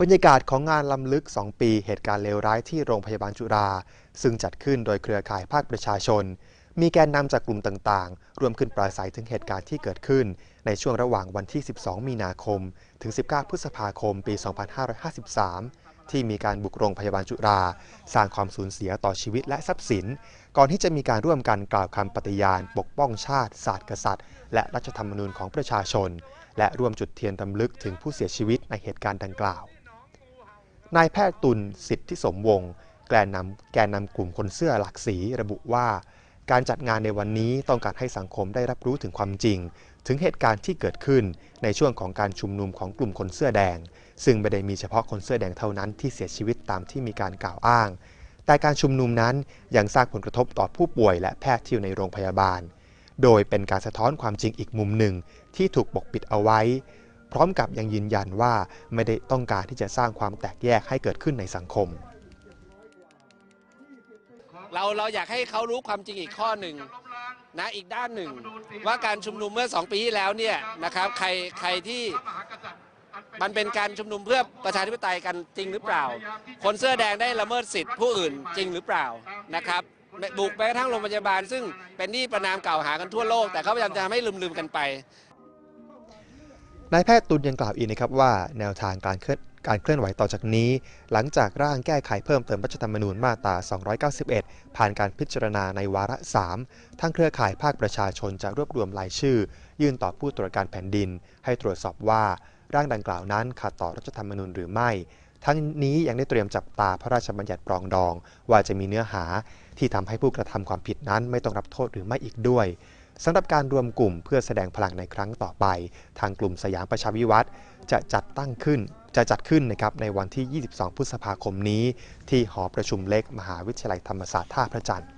บรรยากาศของงานลำลึก 2 ปีเหตุการณ์เลวร้ายที่โรงพยาบาลจุฬาซึ่งจัดขึ้นโดยเครือข่ายภาคประชาชน มีแกนนำจากกลุ่มต่างๆ รวมขึ้นปราศัยถึงเหตุการณ์ที่เกิดขึ้น ในช่วงระหว่างวันที่ 12 มีนาคม ถึง 19 พฤษภาคม ปี 2553 ที่มีการบุกโรงพยาบาลจุฬาสร้างความสูญเสียต่อชีวิตและทรัพย์สิน ก่อนที่จะมีการร่วมกันกล่าวคำปฏิญาณ ปกป้องชาติ ศาสตร์กษัตริย์ และรัฐธรรมนูญของประชาชน และร่วมจุดเทียนตำลึกถึงผู้เสียชีวิตในเหตุการณ์ดังกล่าว นายแพทย์ตุลสิทธิสมวงศ์แกนนำแกนนำกลุ่มคนเสื้อหลากสีระบุว่า การจัดงานในวันนี้ต้องการให้สังคมได้รับรู้ถึงความจริง ถึงเหตุการณ์ที่เกิดขึ้นในช่วงของการชุมนุมของกลุ่มคนเสื้อแดง ซึ่งไม่ได้มีเฉพาะคนเสื้อแดงเท่านั้นที่เสียชีวิตตามที่มีการกล่าวอ้าง แต่การชุมนุมนั้นยังสร้างผลกระทบต่อผู้ป่วยและแพทย์ที่อยู่ในโรงพยาบาล โดยเป็นการสะท้อนความจริงอีกมุมหนึ่งที่ถูกปกปิดเอาไว้ พร้อมกับยังยืนยันว่าไม่ได้ต้องการที่จะสร้างความแตกแยกให้เกิดขึ้นในสังคม เราเราอยากให้เขารู้ความจริงอีกข้อหนึ่งนะอีกด้านหนึ่ง ว่าการชุมนุมเมื่อ 2 ปีที่แล้วเนี่ยนะครับใครใครที่มันเป็นการชุมนุมเพื่อประชาธิปไตยกันจริงหรือเปล่า คนเสื้อแดงได้ละเมิดสิทธิ์ผู้อื่นจริงหรือเปล่านะครับบุกไปกระทั่งโรงพยาบาล ซึ่งเป็นที่ประนามกล่าวหากันทั่วโลก แต่เขาพยายามจะทำให้ลืมๆกันไป นายแพทย์ตุลยังกล่าวอีกนะครับว่าแนวทางการเคลื่อนการเคลื่อนไหวต่อจากนี้ หลังจากร่างแก้ไขเพิ่มเติมรัฐธรรมนูญมาตรา 291 ผ่านการพิจารณาในวาระ 3 ทั้งเครือข่ายภาคประชาชนจะรวบรวมรายชื่อ ยื่นต่อผู้ตรวจการแผ่นดิน ให้ตรวจสอบว่าร่างดังกล่าวนั้นขัดต่อรัฐธรรมนูญหรือไม่ ทั้งนี้ยังได้เตรียมจับตาพระราชบัญญัติปรองดอง ว่าจะมีเนื้อหาที่ทำให้ผู้กระทำความผิดนั้นไม่ต้องรับโทษหรือไม่อีกด้วย สำหรับการรวมกลุ่มเพื่อแสดงพลังในครั้งต่อไป ทางกลุ่มสยามประชาวิวัฒน์จะจัดตั้งขึ้นจะจัดขึ้นนะครับในวันที่ 22 พฤษภาคมนี้ ที่หอประชุมเล็กมหาวิทยาลัยธรรมศาสตร์ท่าพระจันทร์